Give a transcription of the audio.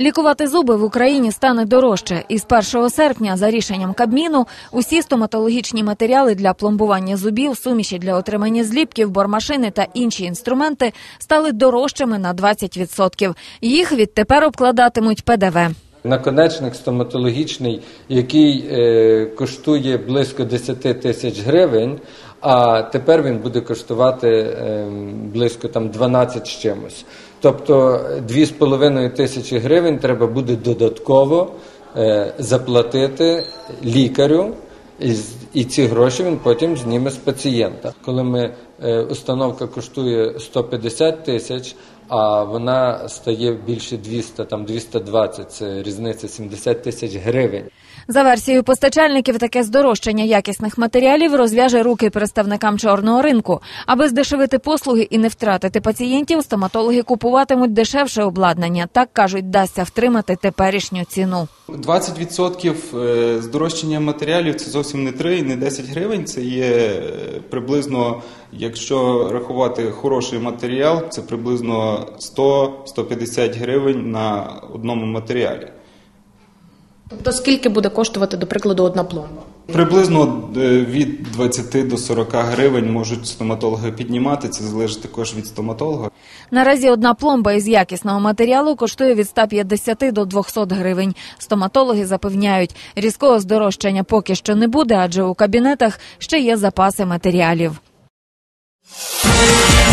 Лікувати зуби в Україні стане дорожче. І з 1 серпня, за рішенням Кабміну, усі стоматологічні матеріали для пломбування зубів, суміші для отримання зліпків, бормашини та інші інструменти стали дорожчими на 20%. Їх відтепер обкладатимуть ПДВ. Наконечник стоматологічний, який е, коштує близько 10 тисяч гривень, а тепер він буде коштувати е, близько там 12 з чимось. Тобто 2,5 тисячі гривень треба буде додатково е, заплатити лікарю. І, ці гроші він потім зніме з пацієнта. Коли ми установка коштує 150 тисяч, а вона стає більше 200, там 220, це різниця 70 тисяч гривень. За версією постачальників, таке здорожчання якісних матеріалів розв'яже руки представникам чорного ринку. Аби здешевити послуги і не втратити пацієнтів, стоматологи купуватимуть дешевше обладнання. Так кажуть, дасться втримати теперішню ціну. 20% е, здорожчання матеріалів це зовсім не 3 не 10 гривень. Це є е, приблизно, якщо рахувати хороший матеріал, це приблизно 100-150 гривень на одному матеріалі. Тобто скільки буде коштувати, до прикладу, одна пломба? Приблизно е, від 20 до 40 гривень можуть стоматологи піднімати. Це залежить також від стоматолога. Наразі одна пломба із якісного матеріалу коштує від 150 до 200 гривень. Стоматологи запевняють, різкого здорожчання поки що не буде, адже у кабінетах ще є запаси матеріалів. Thank